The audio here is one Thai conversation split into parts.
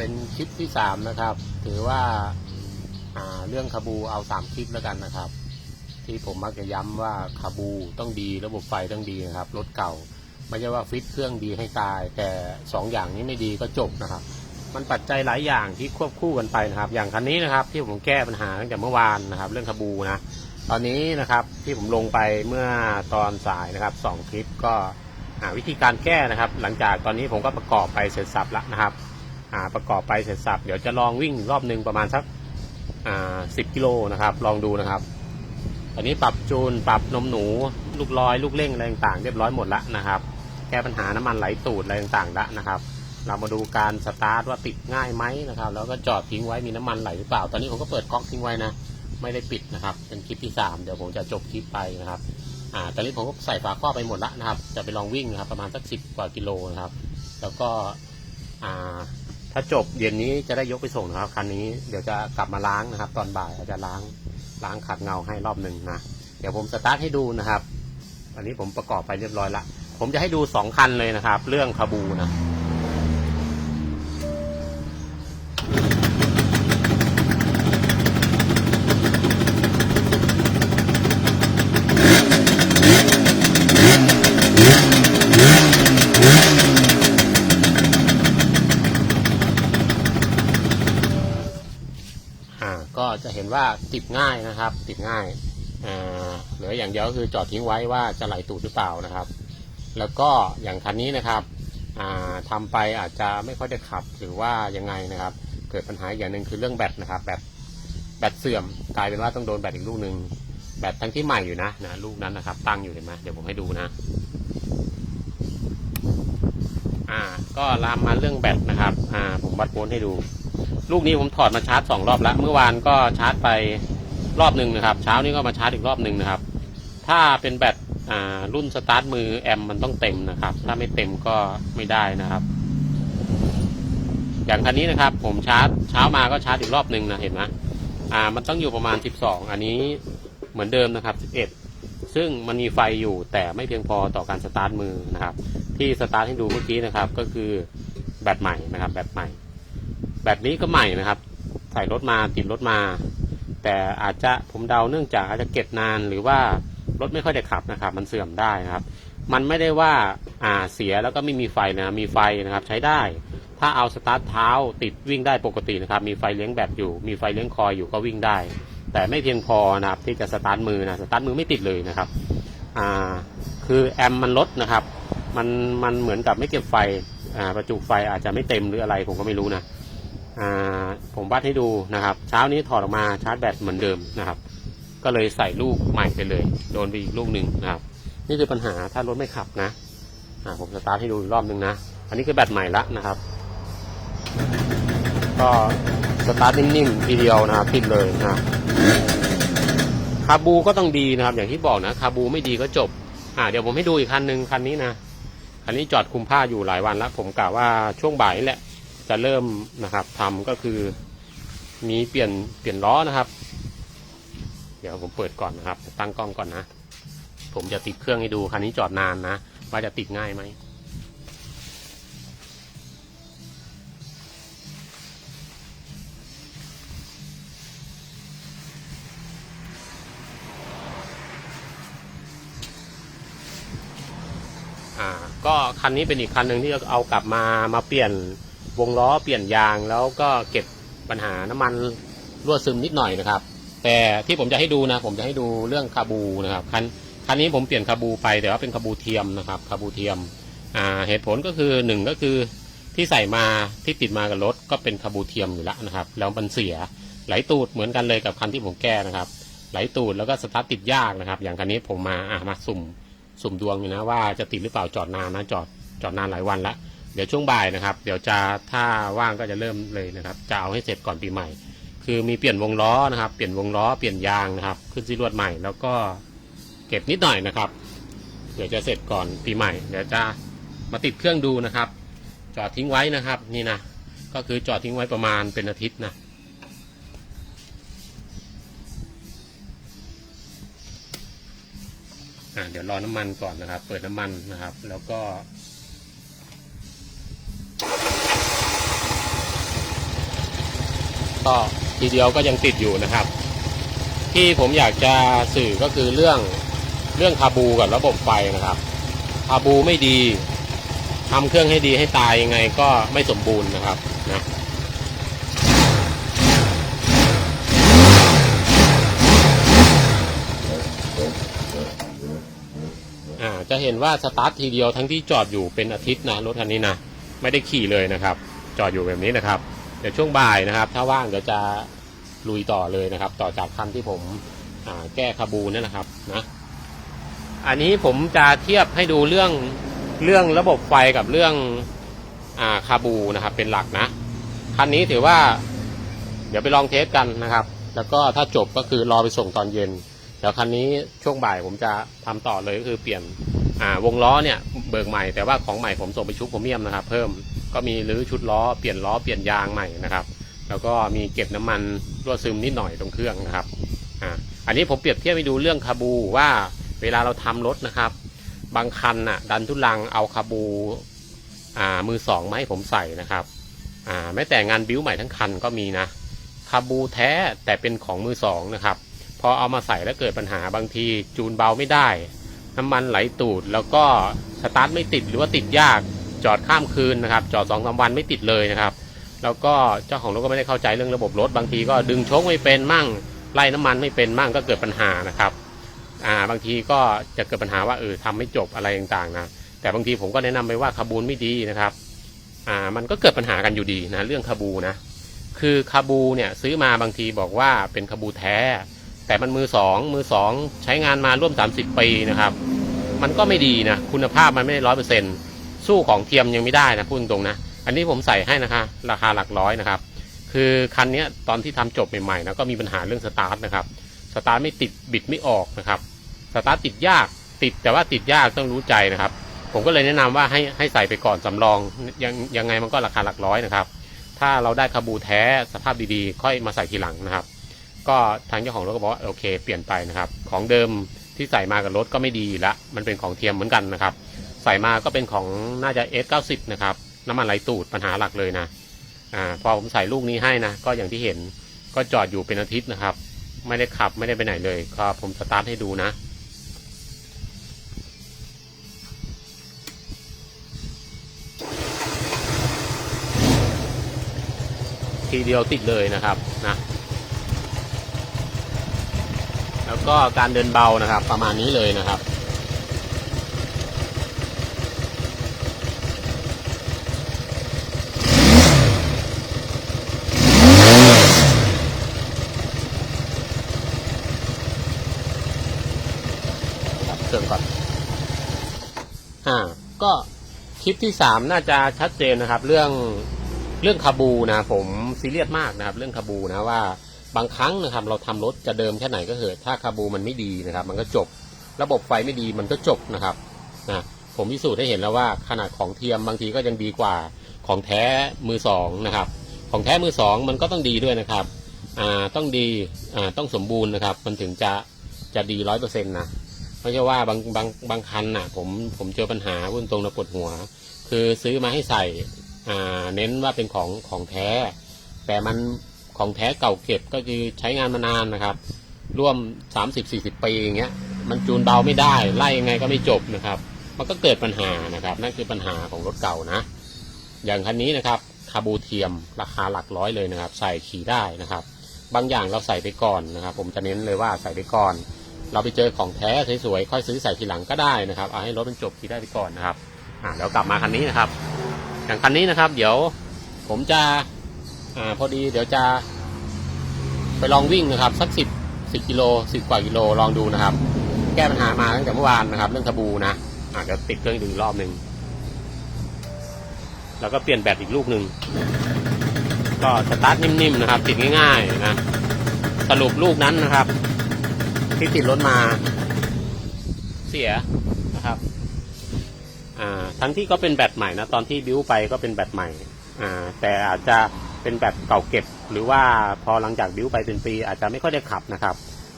เป็นคลิปที่สามนะครับ ถือว่าาเรื่องคาบูเอาสามคลิปแล้วกันนะครับ ที่ผมมักจะย้ำว่าคาบูต้องดีระบบไฟต้องดีนะครับรถเก่า ไม่ใช่ว่าฟิตเครื่องดีให้ตาย แต่สองอย่างนี้ไม่ดีก็จบนะครับ มันปัจจัยหลายอย่างที่ควบคู่กันไปนะครับ อย่างคันนี้นะครับ ที่ผมแก้ปัญหาตั้งแต่เมื่อวานนะครับ เรื่องคาบูนะตอนนี้นะครับที่ผมลงไปเมื่อตอนสายนะครับสองคลิปก็วิธีการแก้นะครับ หลังจากตอนนี้ผมก็ประกอบไปเสร็จสับแล้วนะครับ ประกอบไปเสร็จสับเดี๋ยวจะลองวิ่งรอบหนึ่งประมาณสักอ่าสิบกิโลนะครับ ลองดูนะครับตอนนี้ปรับจูนปรับนมหนู ลูกลอย ลูกเร่งอะไรต่างๆเรียบร้อยหมดแล้วนะครับ แก้ปัญหาน้ำมันไหลตูดอะไรต่างๆแล้วนะครับ เรามาดูการสตาร์ทว่าติดง่ายไหมนะครับ แล้วก็จอดทิ้งไว้มีน้ำมันไหลหรือเปล่า ตอนนี้ผมก็เปิดก๊อกทิ้งไว้นะไม่ได้ปิดนะครับ เป็นคลิปที่สามเดี๋ยวผมจะจบคลิปไปนะครับอ่าตอนนี้ผมก็ใส่ฝาครอบไปหมดแล้วนะครับ จะไปลองวิ่งนะครับ ประมาณสักสิบกว่ากิโลนะครับ แล้วก็อ่า ถ้าจบเย็นนี้จะได้ยกไปส่งนะครับคันนี้เดี๋ยวจะกลับมาล้างนะครับ ตอนบ่ายอาจจะล้างล้างขัดเงาให้รอบหนึ่งนะเดี๋ยวผมสตาร์ทให้ดูนะครับอันนี้ผมประกอบไปเรียบร้อยละผมจะให้ดูสองคันเลยนะครับ เรื่องคาบูนะ ห็นว่าติดง่ายนะครับ ติดง่ายเหลืออย่างเดียวก็คือจอดทิ้งไว้ว่าจะไหลตูดหรือเปล่านะครับ แล้วก็อย่างคันนี้นะครับอ่าทำไปอาจจะไม่ค่อยได้ขับหรือว่ายังไงนะครับ เกิดปัญหาอย่างหนึ่งคือเรื่องแบตนะครับแบตแบตเสื่อมกลายเป็นว่าต้องโดนแบตอีกลูกหนึ่งแบตทั้งที่ใหม่อยู่นะนะลูกนั้นนะครับ ตั้งอยู่เห็นไหมเดี๋ยวผมให้ดูนะอ่าก็ลามมาเรื่องแบตนะครับอ่าผมวัดโวลต์ให้ดู ลูกนี้ผมถอดมาชาร์จสองรอบแล้ว เมื่อวานก็ชาร์จไปรอบหนึ่งนะครับ เช้านี้ก็มาชาร์จอีกรอบหนึ่งนะครับ ถ้าเป็นแบตอ่ารุ่นสตาร์ทมือแอมมันต้องเต็มนะครับ ถ้าไม่เต็มก็ไม่ได้นะครับ อย่างคันนี้นะครับ ผมชาร์จเช้ามาก็ชาร์จอีกรอบหนึ่งนะเห็นไหมอ่า มันต้องอยู่ประมาณ 12 อันนี้เหมือนเดิมนะครับ 11 ซึ่งมันมีไฟอยู่แต่ไม่เพียงพอต่อการสตาร์ทมือนะครับ ที่สตาร์ทให้ดูเมื่อกี้นะครับ ก็คือแบตใหม่นะครับ แบตใหม่ แบบนี้ก็ใหม่นะครับ ใส่รถมาติดรถมา แต่อาจจะผมเดาเนื่องจากอาจจะเก็บนานหรือว่ารถไม่ค่อยได้ขับนะครับ มันเสื่อมได้นะครับ มันไม่ได้ว่าอ่าเสียแล้วก็ไม่มีไฟนะมีไฟนะครับ ใช้ได้ ถ้าเอาสตาร์ทเท้าติดวิ่งได้ปกตินะครับ มีไฟเลี้ยงแบตอยู่ มีไฟเลี้ยงคอยอยู่ก็วิ่งได้ แต่ไม่เพียงพอนะครับที่จะสตาร์ทมือนะสตาร์ทมือไม่ติดเลยนะครับอ่าคือแอมมันลดนะครับ มันมันเหมือนกับไม่เก็บไฟอ่าประจุไฟอาจจะไม่เต็มหรืออะไรผมก็ไม่รู้นะ ผมวัดให้ดูนะครับ เช้านี้ถอดออกมาชาร์จแบตเหมือนเดิมนะครับ ก็เลยใส่ลูกใหม่ไปเลย โดนไปอีกลูกหนึ่งนะครับ นี่คือปัญหาถ้ารถไม่ขับนะผมสตาร์ทให้ดูรอบหนึ่งนะ อันนี้คือแบตใหม่ละนะครับ ก็สตาร์ทนิ่มๆทีเดียวนะครับติดเลยนะครับคาบูก็ต้องดีนะครับ อย่างที่บอกนะคาบูไม่ดีก็จบ อ่าเดี๋ยวผมให้ดูอีกคันหนึ่งคันนี้นะคันนี้จอดคุมผ้าอยู่หลายวันแล้ว ผมกะว่าช่วงบ่ายนี่แหละ จะเริ่มนะครับทำก็คือมีเปลี่ยนเปลี่ยนล้อนะครับ เดี๋ยวผมเปิดก่อนนะครับ ตั้งกล้องก่อนนะ ผมจะติดเครื่องให้ดูคันนี้จอดนานนะ ว่าจะติดง่ายไหมอ่าก็คันนี้เป็นอีกคันหนึ่งที่เอากลับมามาเปลี่ยน วงล้อเปลี่ยนยางแล้วก็เก็บปัญหาน้ำมันรั่วซึมนิดหน่อยนะครับ แต่ที่ผมจะให้ดูนะ ผมจะให้ดูเรื่องคาบูนะครับคันคันนี้ผมเปลี่ยนคาบูไปแต่ว่าเป็นคาบูเทียมนะครับคาบูเทียมอ่าเหตุผลก็คือหนึ่งก็คือที่ใส่มาที่ติดมากับรถก็เป็นคาบูเทียมอยู่แล้วนะครับ แล้วมันเสียไหลตูดเหมือนกันเลยกับคันที่ผมแก้นะครับ ไหลตูดแล้วก็สตาร์ทติดยากนะครับ อย่างคันนี้ผมมาอะมาสุ่มสุ่มดวงอยู่นะว่าจะติดหรือเปล่าจอดนานนะจอดจอดนานหลายวันและ เดี๋ยวช่วงบ่ายนะครับ เดี๋ยวจะถ้าว่างก็จะเริ่มเลยนะครับ จะเอาให้เสร็จก่อนปีใหม่ คือมีเปลี่ยนวงล้อนะครับ เปลี่ยนวงล้อ เปลี่ยนยางนะครับ ขึ้นซีรวดใหม่ แล้วก็เก็บนิดหน่อยนะครับ เดี๋ยวจะเสร็จก่อนปีใหม่ เดี๋ยวจะมาติดเครื่องดูนะครับ จอดทิ้งไว้นะครับ นี่นะ ก็คือจอดทิ้งไว้ประมาณเป็นอาทิตย์นะอะเดี๋ยวรอน้ำมันก่อนนะครับ เปิดน้ำมันนะครับ แล้วก็ ก็ทีเดียวก็ยังติดอยู่นะครับ ที่ผมอยากจะสื่อก็คือเรื่องเรื่องคาบูกับระบบไฟนะครับคาบูไม่ดีทำเครื่องให้ดีให้ตายยังไงก็ไม่สมบูรณ์นะครับนะจะเห็นว่าสตาร์ททีเดียวทั้งที่จอดอยู่เป็นอาทิตย์นะรถคันนี้นะ ไม่ได้ขี่เลยนะครับ จอดอยู่แบบนี้นะครับ เดี๋ยวช่วงบ่ายนะครับ ถ้าว่างเดี๋ยวจะลุยต่อเลยนะครับ ต่อจากคันที่ผมแก้คาบูนั่นนะครับนะอันนี้ผมจะเทียบให้ดูเรื่องเรื่องระบบไฟกับเรื่องอาคาบูนะครับ เป็นหลักนะคันนี้ถือว่า เดี๋ยวไปลองเทสกันนะครับ แล้วก็ถ้าจบก็คือรอไปส่งตอนเย็นเดี๋ยวคันนี้ช่วงบ่ายผมจะทำต่อเลยก็คือเปลี่ยนวงล้อเนี่ยเบิกใหม่แต่ว่าของใหม่ผมส่งไปชุบโพรเมียมนะครับ เพิ่ม ก็มีรื้อชุดล้อเปลี่ยนล้อเปลี่ยนยางใหม่นะครับ แล้วก็มีเก็บน้ำมันรั่วซึมนิดหน่อยตรงเครื่องนะครับอ่าอันนี้ผมเปรียบเทียบให้ดูเรื่องคาบูว่าเวลาเราทำรถนะครับ บางคันน่ะดันทุลังเอาคาบูอ่ามือสองมาให้ผมใส่นะครับอ่าแม้แต่งานบิ้วใหม่ทั้งคันก็มีนะคาบูแท้แต่เป็นของมือสองนะครับพอเอามาใส่แล้วเกิดปัญหาบางทีจูนเบาไม่ได้ น้ำมันไหลตูดแล้วก็สตาร์ทไม่ติดหรือว่าติดยาก จอดข้ามคืนนะครับ จอดสองสามวันไม่ติดเลยนะครับ แล้วก็เจ้าของรถก็ไม่ได้เข้าใจเรื่องระบบรถบางทีก็ดึงโชคไม่เป็นมั่งไล่น้ำมันไม่เป็นมั่งก็เกิดปัญหานะครับอ่าบางทีก็จะเกิดปัญหาว่าเออทำไม่จบอะไรต่างๆนะแต่บางทีผมก็แนะนำไปว่าคาบูนไม่ดีนะครับอ่ามันก็เกิดปัญหากันอยู่ดีนะเรื่องคาบูนะคือคาบูเนี่ยซื้อมาบางทีบอกว่าเป็นคาบูแท้ แต่มันมือสองมือสองใช้งานมาร่วม 30 ปีนะครับ มันก็ไม่ดีนะคุณภาพมันไม่ได้ร้อยเปอร์เซ็นต์ สู้ของเทียมยังไม่ได้นะพูดตรงนะ อันนี้ผมใส่ให้นะคะ ราคาหลักร้อยนะครับ คือคันนี้ตอนที่ทำจบใหม่ๆนะก็มีปัญหาเรื่องสตาร์ทนะครับ สตาร์ทไม่ติดบิดไม่ออกนะครับ สตาร์ทติดยากติดแต่ว่าติดยากต้องรู้ใจนะครับ ผมก็เลยแนะนำว่าให้ให้ใส่ไปก่อนสำรองยังยังไงมันก็ราคาหลักร้อยนะครับ ถ้าเราได้คาบูแท้สภาพดีๆ ค่อยมาใส่ทีหลังนะครับ ก็ทางเจ้าของรถก็บอกว่าโอเค เปลี่ยนไปนะครับ ของเดิมที่ใส่มากับรถก็ไม่ดีละมันเป็นของเทียมเหมือนกันนะครับ ใส่มาก็เป็นของน่าจะ S90 นะครับ น้ำมันไหลตูดปัญหาหลักเลยนะอ่าพอผมใส่ลูกนี้ให้นะ ก็อย่างที่เห็นก็จอดอยู่เป็นอาทิตย์นะครับ ไม่ได้ขับไม่ได้ไปไหนเลยก็ผมสตาร์ทให้ดูนะทีเดียวติดเลยนะครับนะแล้วก็การเดินเบานะครับ ประมาณนี้เลยนะครับครับเครื่องก่อน อ่า ก็คลิปที่สามน่าจะชัดเจนนะครับ เรื่องเรื่องคาบูนะผมซีเรียสมากนะครับ เรื่องคาบูนะว่าบางครั้งนะครับ เราทำรถจะเดิมแค่ไหนก็เถอะถ้าคาบูมันไม่ดีนะครับ มันก็จบ ระบบไฟไม่ดีมันก็จบนะครับนะผมพิสูจน์ให้เห็นแล้วว่าขนาดของเทียมบางทีก็ยังดีกว่าของแท้มือสองนะครับ ของแท้มือสองมันก็ต้องดีด้วยนะครับอ่าต้องดีอ่าต้องสมบูรณ์นะครับ มันถึงจะจะดีร้อยเปอร์เซ็นต์นะ ไม่ใช่ว่าบางบางบางคันน่ะ ผมผมเจอปัญหาพุ่นตรงระปวดหัว คือซื้อมาให้ใส่อ่าเน้นว่าเป็นของของแท้ แต่มันของแท้เก่าเก็บก็คือใช้งานมานานนะครับ ร่วม 30-40 ปีอย่างเงี้ย มันจูนเบาไม่ได้ ไล่ยังไงก็ไม่จบนะครับ มันก็เกิดปัญหานะครับ นั่นคือปัญหาของรถเก่านะ อย่างคันนี้นะครับคาบูเทียมราคาหลักร้อยเลยนะครับ ใส่ขี่ได้นะครับ บางอย่างเราใส่ไปก่อนนะครับ ผมจะเน้นเลยว่าใส่ไปก่อน เราไปเจอของแท้สวยๆค่อยซื้อใส่ทีหลังก็ได้นะครับ เอาให้รถมันจบขี่ได้ไปก่อนนะครับอ่าแล้วกลับมาคันนี้นะครับ อย่างคันนี้นะครับ เดี๋ยวผมจะอ่าพอดีเดี๋ยวจะ ไปลองวิ่งนะครับ สักสิบสิบกิโลสิบกว่ากิโลลองดูนะครับ แก้ปัญหามาตั้งแต่เมื่อวานนะครับ เรื่องคาบูนะอ่าเดี๋ยวติดเครื่องดูอีกรอบหนึ่งแล้วก็เปลี่ยนแบตอีกลูกหนึ่งก็สตาร์ทนิ่มๆนะครับ ติดง่ายๆนะสรุปลูกนั้นนะครับ ที่ติดรถมาเสียนะครับอ่าทั้งที่ก็เป็นแบตใหม่นะตอนที่บิ้วไปก็เป็นแบตใหม่อ่าแต่อาจจะเป็นแบตเก่าเก็บ หรือว่าพอหลังจากบิ้วไปเป็นปีอาจจะไม่ค่อยได้ขับนะครับ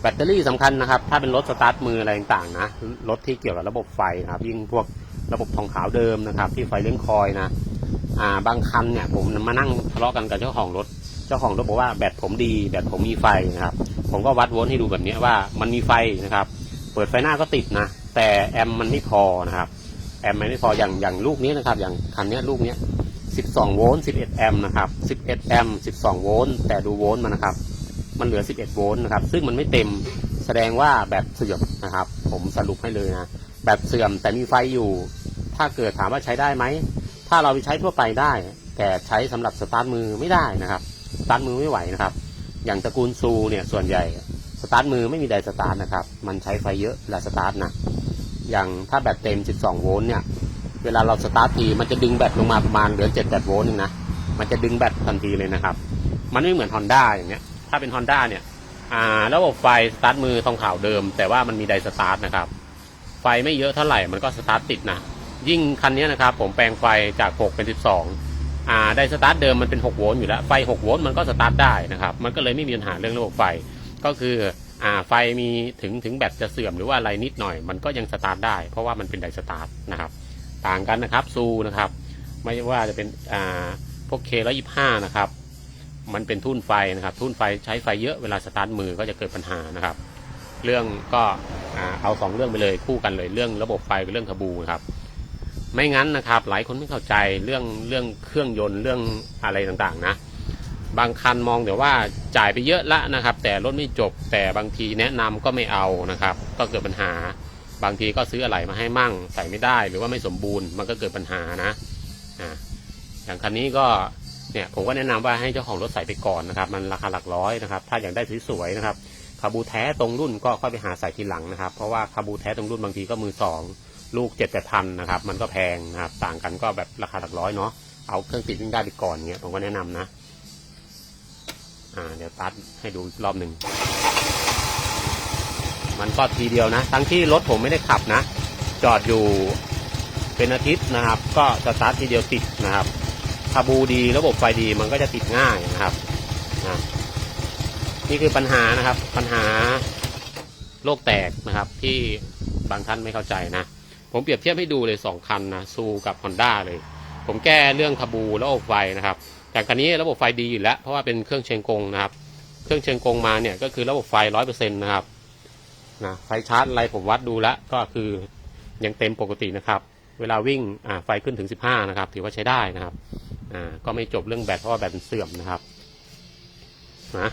แบตเตอรี่สำคัญนะครับ ถ้าเป็นรถสตาร์ทมืออะไรต่างๆนะรถที่เกี่ยวกับระบบไฟนะครับ ยิ่งพวกระบบทองขาวเดิมนะครับ ที่ไฟเลี้ยงคอยนะอ่าบางคันเนี่ยผมมานั่งทะเลาะกันกับเจ้าของรถ เจ้าของรถบอกว่าแบตผมดีแบตผมมีไฟนะครับ ผมก็วัดโวลต์ให้ดูแบบนี้ว่ามันมีไฟนะครับ เปิดไฟหน้าก็ติดนะ แต่แอมมันไม่พอนะครับ แอมมันไม่พออย่างอย่างลูกนี้นะครับ อย่างคันนี้ลูกนี้ย12 โวลต์ 11 แอมป์นะครับ 11 แอมป์ 12 โวลต์ แต่ดูโวลต์มันนะครับ มันเหลือ 11 โวลต์นะครับ ซึ่งมันไม่เต็ม แสดงว่าแบตเสื่อมนะครับ ผมสรุปให้เลยนะ แบตเสื่อมแต่มีไฟอยู่ ถ้าเกิดถามว่าใช้ได้ไหม ถ้าเราไปใช้ทั่วไปได้ แต่ใช้สำหรับสตาร์ทมือไม่ได้นะครับ สตาร์ทมือไม่ไหวนะครับ อย่างตระกูลซูเนี่ยส่วนใหญ่สตาร์ทมือไม่มีไดสตาร์ทนะครับ มันใช้ไฟเยอะเวลาสตาร์ทนะอย่างถ้าแบตเต็ม 12 โวลต์เนี่ย เวลาเราสตาร์ททีมันจะดึงแบตลงมาประมาณเหลือ7 8โวลต์เองนะ มันจะดึงแบตทันทีเลยนะครับ มันไม่เหมือน Honda อย่างเงี้ย ถ้าเป็น Honda เนี่ยอ่าระบบไฟสตาร์ทมือทองขาวเดิม แต่ว่ามันมีไดสตาร์ทนะครับ ไฟไม่เยอะเท่าไหร่มันก็สตาร์ทติดนะ ยิ่งคันนี้นะครับผมแปลงไฟจาก 6 เป็น 12 อ่าไดสตาร์ทเดิมมันเป็น 6 โวลต์อยู่แล้ว ไฟ 6 โวลต์มันก็สตาร์ทได้นะครับ มันก็เลยไม่มีปัญหาเรื่องระบบไฟ ก็คืออ่าไฟมีถึงถึงแบตจะเสื่อมหรือว่าอะไรนิดหน่อย มันก็ยังสตาร์ทได้ เพราะว่ามันเป็นไดสตาร์ทนะครับ ต่างกันนะครับซูนะครับ ไม่ว่าจะเป็นอ่าพวกเคร้อยี่ห้านะครับ มันเป็นทุ่นไฟนะครับ ทุ่นไฟใช้ไฟเยอะเวลาสตาร์ทมือก็จะเกิดปัญหานะครับ เรื่องก็อ่าเอาสองเรื่องไปเลยคู่กันเลยเรื่องระบบไฟกับเรื่องขบูนะครับ ไม่งั้นนะครับ หลายคนไม่เข้าใจเรื่องเรื่องเครื่องยนต์เรื่องอะไรต่างๆ นะ บางคันมองแต่ว่าจ่ายไปเยอะละนะครับ แต่รถไม่จบแต่บางทีแนะนำก็ไม่เอานะครับ ก็เกิดปัญหา บางทีก็ซื้ออะไรมาให้มั่ง ใส่ไม่ได้หรือว่าไม่สมบูรณ์มันก็เกิดปัญหานะอ่าอย่างคันนี้ก็เนี่ยผมก็แนะนำว่าให้เจ้าของรถใส่ไปก่อนนะครับ มันราคาหลักร้อยนะครับ ถ้าอยากได้สวยๆนะครับคาบูแท้ตรงรุ่นก็ค่อยไปหาใส่ทีหลังนะครับ เพราะว่าคาบูแท้ตรงรุ่นบางทีก็มือสอง ลูกเจ็ดแปดพันนะครับ มันก็แพงนะครับ ต่างกันก็แบบราคาหลักร้อยเนาะเอาเครื่องติดวิ่งได้ไปก่อนเงี้ยผมก็แนะนำนะอ่าเดี๋ยวตัดให้ดูอีกรอบหนึ่งมันก็ทีเดียวนะ ทั้งที่รถผมไม่ได้ขับนะ จอดอยู่เป็นอาทิตย์นะครับ ก็สตาร์ททีเดียวติดนะครับคาบูดีระบบไฟดีมันก็จะติดง่ายนะครับนะนี่คือปัญหานะครับ ปัญหาโลกแตกนะครับ ที่บางท่านไม่เข้าใจนะ ผมเปรียบเทียบให้ดูเลยสองคันนะซูกับฮอนด้าเลย ผมแก้เรื่องคาบูระบบไฟนะครับแต่คันนี้ระบบไฟดีอยู่แล้ว เพราะว่าเป็นเครื่องเชียงกงนะครับ เครื่องเชียงกงมาเนี่ยก็คือระบบไฟร้อยเปอร์เซ็นต์นะครับนะไฟชาร์จอะไรผมวัดดูแล้วก็คือยังเต็มปกตินะครับ เวลาวิ่งอ่าไฟขึ้นถึงสิบห้านะครับ ถือว่าใช้ได้นะครับอ่าก็ไม่จบเรื่องแบตเพราะว่าแบตมันเสื่อมนะครับนะ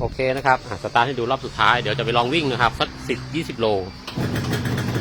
โอเคนะครับสตาร์ทให้ดูรอบสุดท้ายเดี๋ยวจะไปลองวิ่งนะครับสักสิบยี่สิบโล